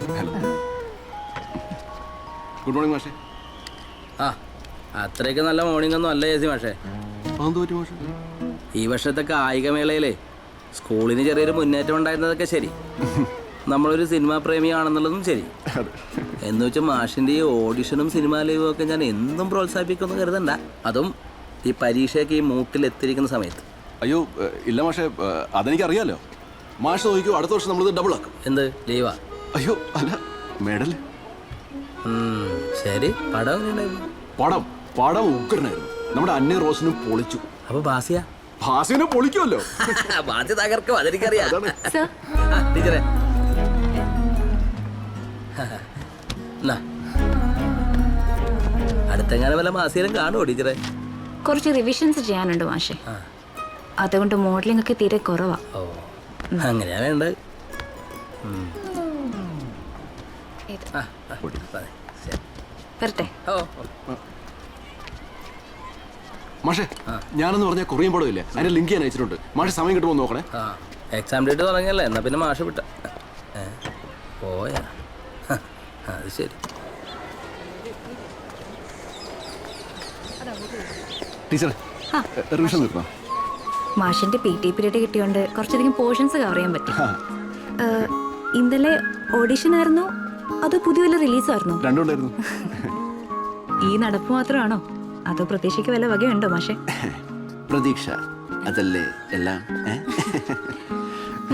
Hello good morning മാഷേ. ആ അത്രയ്ക്ക് നല്ല മോർണിംഗ് ഒന്നും അല്ല ചേച്ചി മാഷേ. പറ്റി മാഷേ? ഈ വർഷത്തെ കായികമേളയിലെ സ്കൂളിന് ചെറിയൊരു മുന്നേറ്റം ഉണ്ടായിരുന്നതൊക്കെ ശരി. നമ്മളൊരു സിനിമാ പ്രേമിയാണെന്നുള്ളതും ശരി. എന്ന് വെച്ചാൽ മാഷിന്റെ ഈ ഓഡിഷനും സിനിമാ ലൈവും ഒക്കെ ഞാൻ എന്നും പ്രോത്സാഹിപ്പിക്കുമെന്ന് കരുതണ്ട. അതും ഈ പരീക്ഷയൊക്കെ ഈ മൂട്ടിൽ എത്തിയിരിക്കുന്ന സമയത്ത്. അയ്യോ ഇല്ല മാഷേ അതെനിക്കറിയാലോ. മാഷ് നോക്കിയോ അടുത്ത വർഷം നമ്മളിത് ഡബിൾ ആക്കും. എന്ത് ലീവാ? അയ്യോ അല്ല. മെഡൽ ശരി. പടം എങ്ങനെയുണ്ടായിരുന്നു? പടം പടം ഉഗ്രനായിരുന്നു. നമ്മുടെ അന്യ റോസിനും പൊളിച്ചു. അപ്പൊ ബാസിയ ഭാസിനെ പൊളിക്കുമല്ലോ. ബാസി തകർക്കും അതെനിക്കറിയാം. സർ. ടീച്ചറെ. അടുത്തെങ്ങാനും വല്ല മാസീലും കാണുമോ ടീച്ചറെ? കുറച്ച് റിവിഷൻസ് ചെയ്യാനുണ്ട് മാഷെ. അതുകൊണ്ട് മോഡലിംഗ് ഒക്കെ തീരെ കുറവാ. ഓ അങ്ങനെയാ വേണ്ടത് ഇത്. വരട്ടെ. മാഷേ ഞാനെന്ന് പറഞ്ഞ കൊറിയൻ പടം ഇല്ലേ അതിന്റെ ലിങ്ക് ഞാൻ അയച്ചിട്ടുണ്ട്. മാഷെ സമയം കിട്ടുമോ നോക്കണേ? ആ എക്സാം ഡേറ്റ് തുടങ്ങിയല്ലേ? എന്നാ പിന്നെ മാഷ വിട്ട. പോയാ. അത് ശരി. ടീച്ചർ റിവിഷൻ മാഷിന്റെ പി ടി പീരീഡ് കിട്ടിയോണ്ട് കുറച്ചധികം പോർഷൻസ് കവർ ചെയ്യാൻ പറ്റി. ഇന്നലെ ഓഡിഷൻ ആയിരുന്നോ. അതോ പുതിയ വല്ല റിലീസായിരുന്നു? രണ്ടുണ്ടായിരുന്നു. ഈ നടപ്പ് മാത്രമാണോ? അതോ പ്രതീക്ഷയ്ക്ക് വല്ല വകയുണ്ടോ മാഷെ? പ്രതീക്ഷ. അതല്ലേ എല്ലാം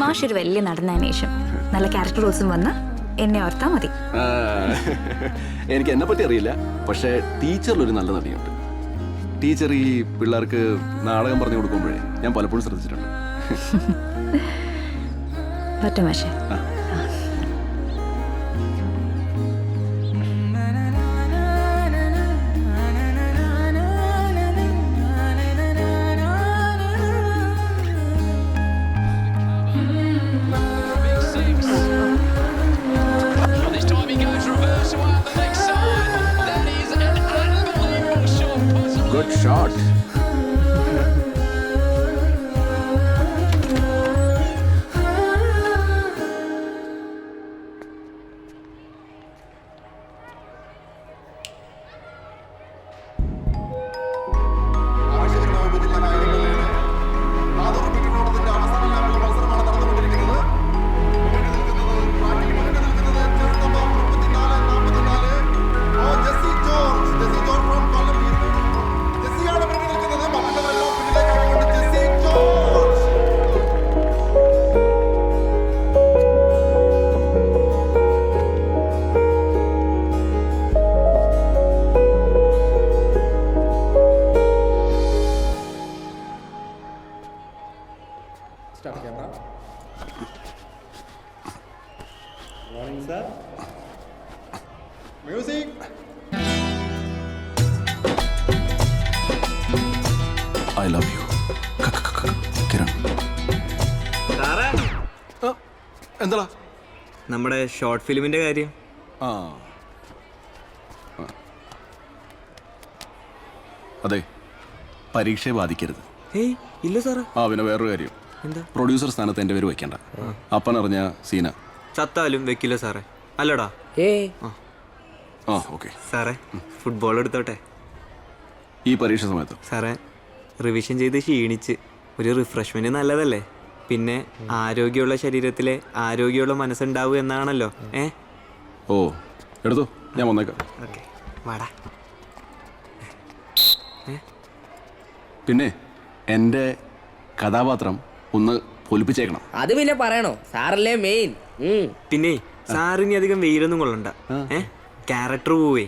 മാഷ് ഒരു വലിയ നടന്നതിന് ശേഷം നല്ല ക്യാരക്ടർ റോസും വന്ന് എന്നെ ഓർത്താ മതി. എനിക്ക് എന്നെ പറ്റി അറിയില്ല. പക്ഷേ ടീച്ചറിലൊരു നല്ല നടിയുണ്ട്. ടീച്ചർ ഈ പിള്ളേർക്ക് നാടകം പറഞ്ഞു കൊടുക്കുമ്പോഴേ ഞാൻ പലപ്പോഴും ശ്രദ്ധിച്ചിട്ടുണ്ട്. പറ്റും മാഷെ. Puzzle good music I love you Kiran എന്താ നമ്മുടെ ഷോർട്ട് ഫിലിമിന്റെ കാര്യം. ആ. അതെ പരീക്ഷയെ ബാധിക്കരുത്. ഏയ് ഇല്ല സാറേ. ആ പിന്നെ വേറൊരു കാര്യം. എന്താ? പ്രൊഡ്യൂസർ സ്ഥാനത്ത് എന്റെ പേര് വെക്കണ്ട അപ്പനറിഞ്ഞ സീന. ചത്താലും വെക്കില്ല സാറേ. അല്ലടാ. ആ ഓക്കെ സാറേ ഫുട്ബോൾ എടുത്തോട്ടെ? ഈ പരീക്ഷ സമയത്ത്? സാറേ റിവിഷൻ ചെയ്ത് ക്ഷീണിച്ച്. ഒരു റിഫ്രഷ്മെന്റ് നല്ലതല്ലേ? പിന്നെ ആരോഗ്യമുള്ള ശരീരത്തിലെ ആരോഗ്യമുള്ള മനസ്സുണ്ടാവും എന്നാണല്ലോ ഏ? ഓ എടുത്തു ഞാൻ വന്നേക്കാം. ഓക്കെ വാടാ. പിന്നെ എന്റെ കഥാപാത്രം ഒന്ന് പൊലിപ്പിച്ചേക്കണം. അത് പിന്നെ പറയണോ? സാറല്ലേ മെയിൻ പിന്നെ സാറിനി അധികം വെയിലൊന്നും കൊള്ളണ്ട ഏ? ക്യാരക്ടർ പോവേ.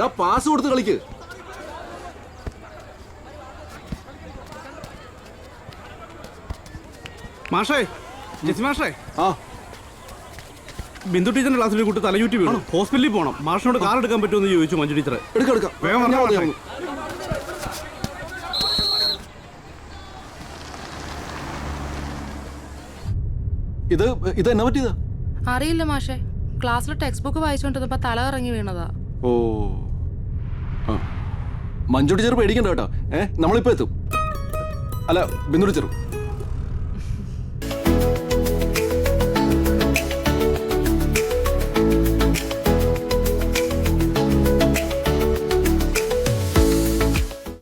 ടാ പാസ് കൊടുത്ത് കളിക്ക്. മാഷേ ജെസി മാഷേ. ആ. ബിന്ദു ടീച്ചറിന്റെ ക്ലാസ്സിൽ കൂട്ടി തലയൂറ്റി വീണു. ഹോസ്പിറ്റലിൽ പോകണം മാഷിനോട് കാർ എടുക്കാൻ പറ്റുമെന്ന് ചോദിച്ചു മഞ്ജു ടീച്ചർ എടുക്കാം ഇത് ഇത് എന്നാ പറ്റിയതാ? അറിയില്ല മാഷേ. ക്ലാസ്സിൽ ടെക്സ്റ്റ് ബുക്ക് വായിച്ചുകൊണ്ടിരുന്നപ്പോ തല ഇറങ്ങി വീണതാ. ഓ. മഞ്ജു ടീച്ചർ പേടിക്കണ്ട കേട്ടോ. ഏഹ് നമ്മളിപ്പോ എത്തും. അല്ല ബിന്ദു ടീച്ചറും.